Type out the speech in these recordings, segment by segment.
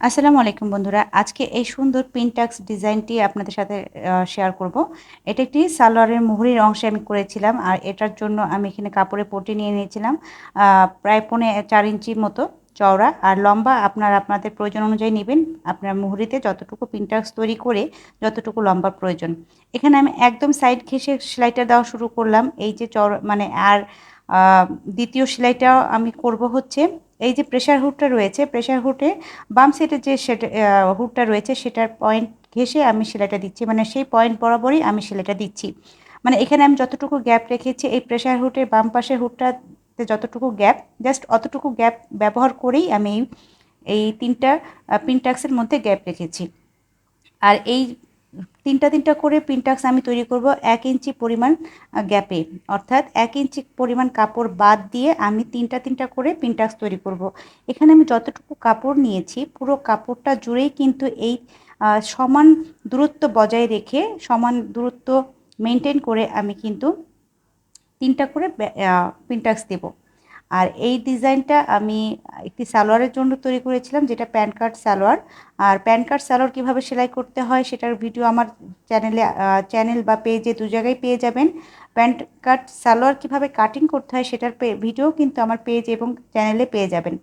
আসসালামু আলাইকুম বন্ধুরা। আজকে এই সুন্দর পিনটাক্স ডিজাইনটি আপনাদের সাথে শেয়ার করব। এটা একটি সালোয়ারের মুহুরির অংশে আমি করেছিলাম আর এটার জন্য আমি এখানে কাপড়ে পটি নিয়ে নিয়েছিলাম প্রায় পৌনে চার ইঞ্চির মতো চওড়া। আর লম্বা আপনার আপনাদের প্রয়োজন অনুযায়ী নেবেন। আপনার মুহুরিতে যতটুকু পিনটাক্স তৈরি করে যতটুকু লম্বার প্রয়োজন। এখানে আমি একদম সাইড ঘেসে সেলাইটা দেওয়া শুরু করলাম। এই যে চওড়া মানে আর দ্বিতীয় সেলাইটাও আমি করব হচ্ছে এই যে প্রেশার হুডটা রয়েছে প্রেশার হুডে বাম সাইডে যে সেটা হুডটা রয়েছে সেটার পয়েন্ট ঘেসে আমি সেলাইটা দিচ্ছি। মানে সেই পয়েন্ট বরাবরই আমি সেলাইটা দিচ্ছি। মানে এখানে আমি যতটুকু গ্যাপ রেখেছি, এই প্রেশার হুডের বাম পাশের হুডটাতে যতটুকু গ্যাপ জাস্ট অতটুকু গ্যাপ ব্যবহার করেই আমি এই তিনটা পিনটাক্সের মধ্যে গ্যাপ রেখেছি। আর এই তিনটা তিনটা করে পিনটাক্স আমি তৈরি করব এক ইঞ্চি পরিমাণ গ্যাপে অর্থাৎ এক ইঞ্চি পরিমাণ কাপড় বাদ দিয়ে আমি তিনটা তিনটা করে পিনটাক্স তৈরি করব। এখানে আমি যতটুকু কাপড় নিয়েছি, পুরো কাপড়টা জুড়েই কিন্তু এই সমান দূরত্ব বজায় রেখে, সমান দূরত্ব মেনটেন করে আমি কিন্তু তিনটা করে পিনটাক্স দেবো আর এই ডিজাইনটা আমি একটি সালোয়ারের জন্য তৈরি করেছিলাম, যেটা প্যান কার্ড সালোয়ার। আর প্যান কার্ড সালোয়ার কীভাবে সেলাই করতে হয় সেটার ভিডিও আমার চ্যানেলে চ্যানেল বা পেজে দু জায়গায় পেয়ে যাবেন। প্যান কার্ড সালোয়ার কীভাবে কাটিং করতে হয় সেটার ভিডিও কিন্তু আমার পেজ এবং চ্যানেলে পেয়ে যাবেন।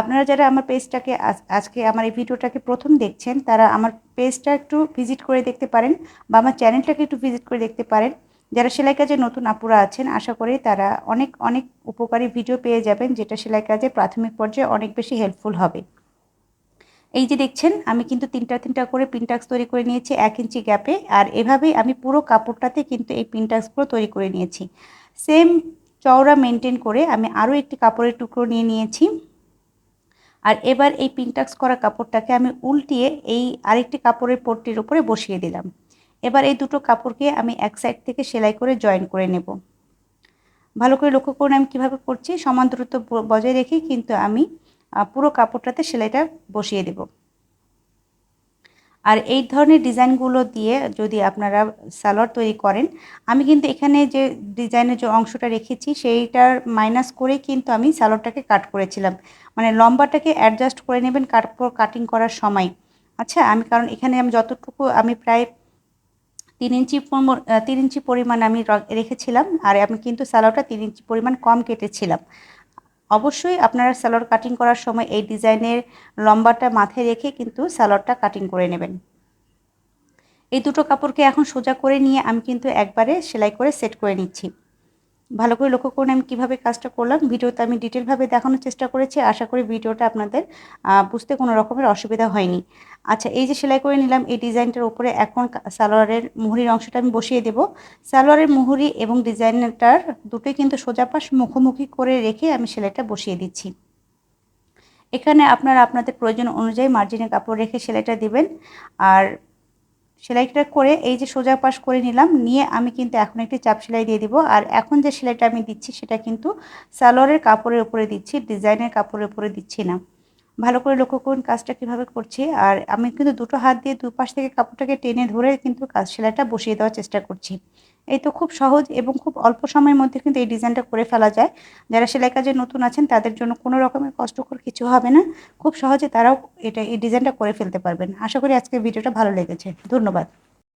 আপনারা যারা আমার পেজটাকে আজকে আমার এই ভিডিওটাকে প্রথম দেখছেন, তারা আমার পেজটা একটু ভিজিট করে দেখতে পারেন বা আমার চ্যানেলটাকে একটু ভিজিট করে দেখতে পারেন। যারা সেলাই কাজে নতুন আপুরা আছেন, আশা করি তারা অনেক অনেক উপকারী ভিডিও পেয়ে যাবেন, যেটা সেলাই কাজে প্রাথমিক পর্যায়ে অনেক বেশি হেল্পফুল হবে। এই যে দেখছেন, আমি কিন্তু তিনটা তিনটা করে পিনটাক্স তৈরি করে নিয়েছি, এক ইঞ্চি গ্যাপে আর এভাবেই আমি পুরো কাপড়টাতে কিন্তু এই পিনটাক্সগুলো তৈরি করে নিয়েছি। সেম চওড়া মেনটেন করে আমি আরও একটি কাপড়ের টুকরো নিয়ে নিয়েছি। আর এবার এই পিনটাক্স করা কাপড়টাকে আমি উল্টিয়ে এই আরেকটি কাপড়ের পট্টির উপরে বসিয়ে দিলাম। এবার এই দুটো কাপড়কে আমি এক সাইড থেকে সেলাই করে জয়েন করে নেব। ভালো করে লক্ষ্য করুন আমি কীভাবে করছি। সমান দূরত্ব বজায় রেখে কিন্তু আমি পুরো কাপড়টাতে সেলাইটা বসিয়ে দেব। আর এই ধরনের ডিজাইনগুলো দিয়ে যদি আপনারা সালোয়ার তৈরি করেন, আমি কিন্তু এখানে যে ডিজাইনের যে অংশটা রেখেছি, সেইটার মাইনাস করে কিন্তু আমি সালোয়ারটাকে কাট করেছিলাম। মানে লম্বাটাকে অ্যাডজাস্ট করে নেবেন কাট, কাটিং করার সময়। আচ্ছা আমি কারণ এখানে আমি যতটুকু, আমি প্রায় তিন ইঞ্চি তিন ইঞ্চি পরিমাণ আমি রেখেছিলাম, আর আমি কিন্তু স্যালোয়ারটা তিন ইঞ্চি পরিমাণ কম কেটেছিলাম। অবশ্যই আপনারা স্যালোয়ার কাটিং করার সময় এই ডিজাইনের লম্বাটা মাথায় রেখে কিন্তু স্যালোয়ারটা কাটিং করে নেবেন। এই দুটো কাপড়কে এখন সোজা করে নিয়ে আমি কিন্তু একবারে সেলাই করে সেট করে নিচ্ছি। ভালো করে লক্ষ্য করুন আমি কীভাবে কাজটা করলাম। ভিডিওতে আমি ডিটেলভাবে দেখানোর চেষ্টা করেছি। আশা করি ভিডিওটা আপনাদের বুঝতে কোনো রকমের অসুবিধা হয়নি। আচ্ছা এই যে সেলাই করে নিলাম, এই ডিজাইনটার উপরে এখন সালোয়ারের মুহুরির অংশটা আমি বসিয়ে দেব। সালোয়ারের মুহুরি এবং ডিজাইনটার দুটোই কিন্তু সোজা পাশ মুখোমুখি করে রেখে আমি সেলাইটা বসিয়ে দিচ্ছি। এখানে আপনারা আপনাদের প্রয়োজন অনুযায়ী মার্জিনের কাপড় রেখে সেলাইটা দিবেন। আর সেলাইটা করে এই যে সোজা পাশ করে নিলাম, নিয়ে আমি কিন্তু এখন একটি চাপ সেলাই দিয়ে দিব। আর এখন যে সেলাইটা আমি দিচ্ছি সেটা কিন্তু সালোয়ারের কাপড়ের উপরে দিচ্ছি, ডিজাইনের কাপড়ের উপরে দিচ্ছি না। ভালো করে লক্ষ্য করুন কাজটা কীভাবে করছি। আর আমি কিন্তু দুটো হাত দিয়ে দুপাশ থেকে কাপড়টাকে টেনে ধরে কিন্তু কাজ সেলাইটা বসিয়ে দেওয়ার চেষ্টা করছি। এই তো খুব সহজ এবং খুব অল্প সময়ের মধ্যে কিন্তু এই ডিজাইনটা করে ফেলা যায়। যারা সেলাই কাজে নতুন আছেন, তাদের জন্য কোনো রকমের কষ্টকর কিছু হবে না। খুব সহজে তারাও এটা, এই ডিজাইনটা করে ফেলতে পারবেন। আশা করি আজকের ভিডিওটা ভালো লেগেছে। ধন্যবাদ।